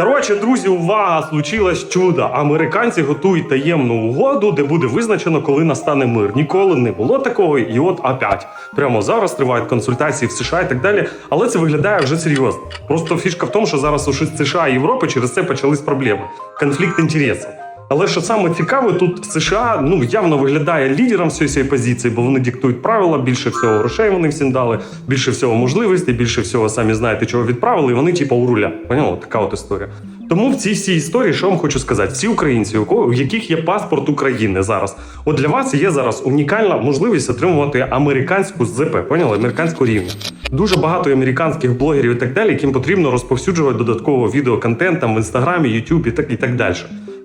Коротше, друзі, увага! Случилось чудо. Американці готують таємну угоду, де буде визначено, коли настане мир. Ніколи не було такого, і от опять. Прямо зараз тривають консультації в США і так далі. Але це виглядає вже серйозно. Просто фішка в тому, що зараз у США і Європи через це почались проблеми. Конфлікт інтересів. Але що саме цікаве, тут США ну явно виглядає лідером всієї цієї позиції, бо вони диктують правила. Більше всього грошей вони всім дали, більше всього можливостей, більше всього самі знаєте, чого відправили. І вони, типу, у руля. Поняла? Така от історія. Тому в цій всій історії, що вам хочу сказати, всі українці, у яких є паспорт України зараз, от для вас є зараз унікальна можливість отримувати американську ЗП, поняли? Американську рівня. Дуже багато американських блогерів і так далі, яким потрібно розповсюджувати додатково відеоконтент там в інстаграмі, Ютуб і так і так далі.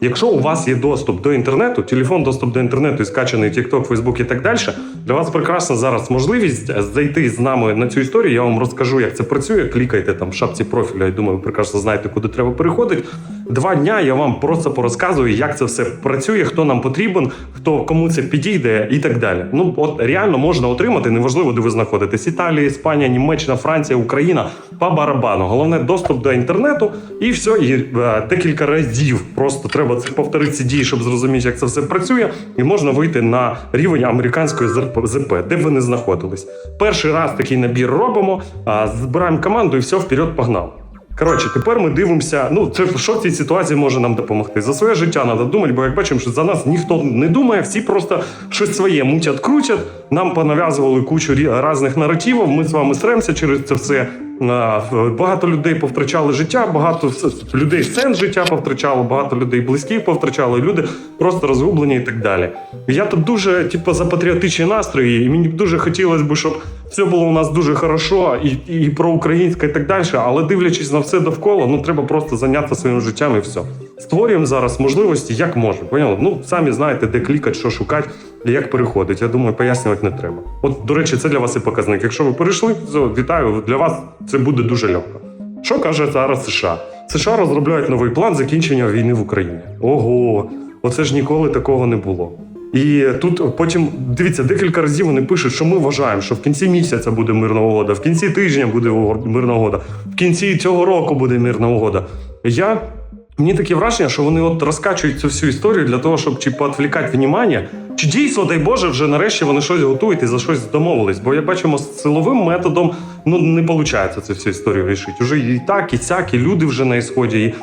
Якщо у вас є доступ до інтернету, телефон, доступ до інтернету і скачаний TikTok, Facebook і так далі, для вас прекрасна зараз можливість зайти з нами на цю історію. Я вам розкажу, як це працює. Клікайте там в шапці профіля. Я думаю, ви прекрасно знаєте, куди треба переходити. Два дня я вам просто порозказую, як це все працює, хто нам потрібен, хто кому це підійде і так далі. Ну от реально можна отримати, неважливо, де ви знаходитесь: Італія, Іспанія, Німеччина, Франція, Україна по барабану. Головне доступ до інтернету, і все. І е, декілька разів просто треба це повторити ці дії, щоб зрозуміти, як це все працює, і можна вийти на рівень американської ЗП, де б ви не знаходились. Перший раз такий набір робимо, збираємо команду і все, вперед погнав. Коротше, тепер ми дивимося. Ну, це що в цій ситуації може нам допомогти? За своє життя треба думати, бо як бачимо, що за нас ніхто не думає, всі просто щось своє мутять, крутять. Нам понав'язували кучу різних наративів. Ми з вами сремося через це все. Багато людей повтрачали життя, багато людей сенс життя повтрачало, багато людей близьких повтрачало, люди просто розгублені і так далі. Я тут дуже, типу, за патріотичні настрої, і мені б дуже хотілося б, щоб все було у нас дуже хорошо і, і про українське і так далі. Але дивлячись на все довкола, ну треба просто зайнятися своїм життям і все. Створюємо зараз можливості, як можемо. Поняли? Ну самі знаєте, де клікати, що шукати і як переходить. Я думаю, пояснювати не треба. От, до речі, це для вас і показник. Якщо ви перейшли, все, вітаю. Для вас це буде дуже легко. Що каже зараз США? США розробляють новий план закінчення війни в Україні. Ого, оце ж ніколи такого не було. І тут потім дивіться, декілька разів вони пишуть, що ми вважаємо, що в кінці місяця буде мирна угода, в кінці тижня буде мирна угода, в кінці цього року буде мирна угода. Я мені таке враження, що вони от розкачують цю всю історію для того, щоб чи поотвлікати внимання, чи дійсно, дай Боже, вже нарешті вони щось готують і за щось домовились. Бо як бачимо, з силовим методом ну не виходить цю всю історію рішити. Уже і так, і сяк, і люди вже на ісході.